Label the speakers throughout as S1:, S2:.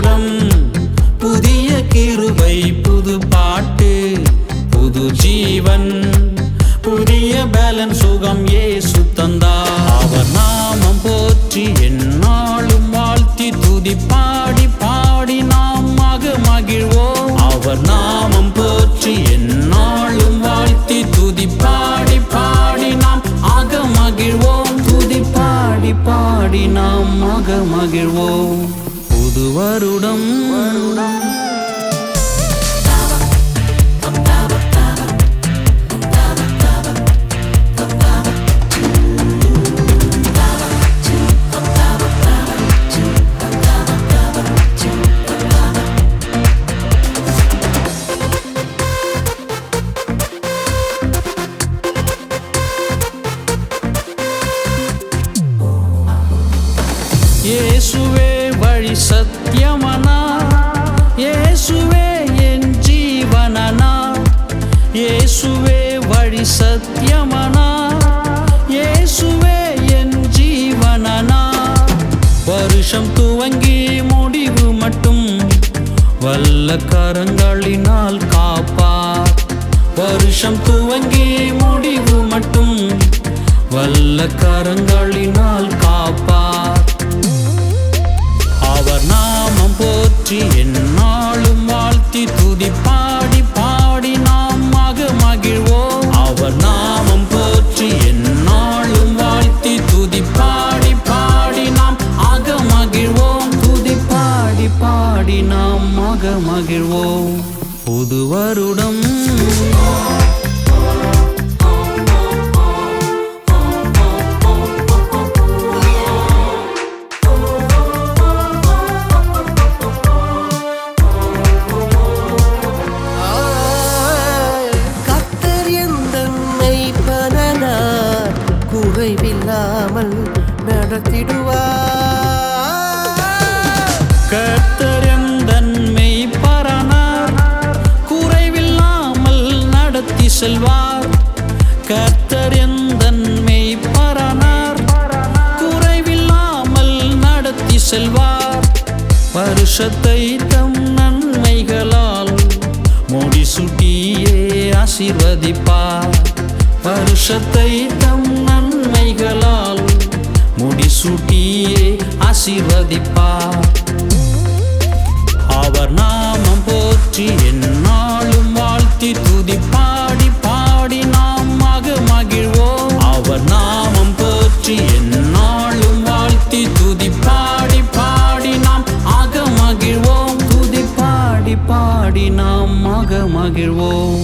S1: கூடம் புதிய கிருபை புது பாட்டு புது ஜீவன். புதிய பலன் சுகம் ஏசு தந்தார். அவர் நாமம் போற்றி என்னாலும் வாழ்த்தி துதி பாடி பாடி நாம் மக மகிழ்வோம். அவர் நாமம் போற்றி என்னாலும் வாழ்த்தி துதி பாடி பாடி நாம் அக மகிழ்வோம். துதி பாடி பாடி நாம் மக மகிழ்வோம். வருடம். வருடம் கரங்களினால் காப்பார் வருஷம் துவங்கி முடிவு மட்டும் வல்ல கரங்களினால் காப்பார் அவர் நாமம் போற்றி என்ன புது வருடம்.
S2: குறைவில்லாமல் நடத்திடுவார்.
S1: செல்வார் வருஷத்தை தம் நன்மைகளால் முடிசூட்டியே ஆசீர்வதிப்பார். வருஷத்தை தம் நன்மைகளால் முடிசூட்டியே ஆசீர்வதிப்பார். அவர் நாமம் போற்றி என்ன மகிழ்வோம்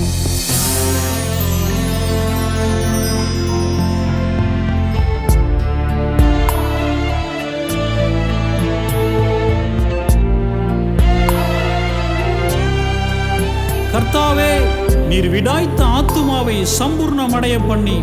S1: கர்த்தாவே நீர் விடாய்த்த ஆத்துமாவை சம்பூர்ணமடைய பண்ணி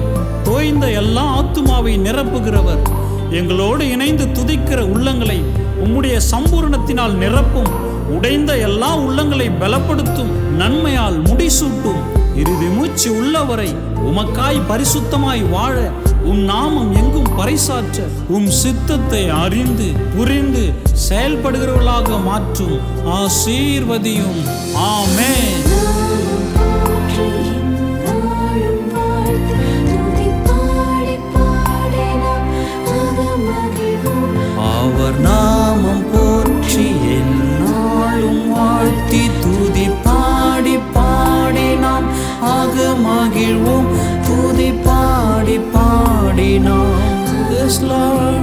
S1: தோய்ந்த எல்லா ஆத்துமாவை நிரப்புகிறவர். எங்களோடு இணைந்து துதிக்கிற உள்ளங்களை உம்முடைய சம்பூர்ணத்தினால் நிரப்பும் உடைந்த எல்லா உள்ளங்களை பலப்படுத்தும் நன்மையால் முடிசூட்டும். இறுதி மூச்சு உள்ளவரை உமக்காய் பரிசுத்தமாய் வாழ உம் நாமம் எங்கும் பறைசாற்ற உம் சித்தத்தை அறிந்து புரிந்து செயல்படுகிறவர்களாக மாற்றும் ஆசீர்வதியும். ஆமே Yes, Lord.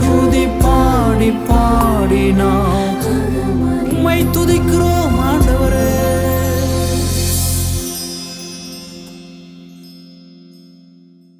S1: துதி பாடி பாடி நாம் உம்மை துதிக்கிறோம்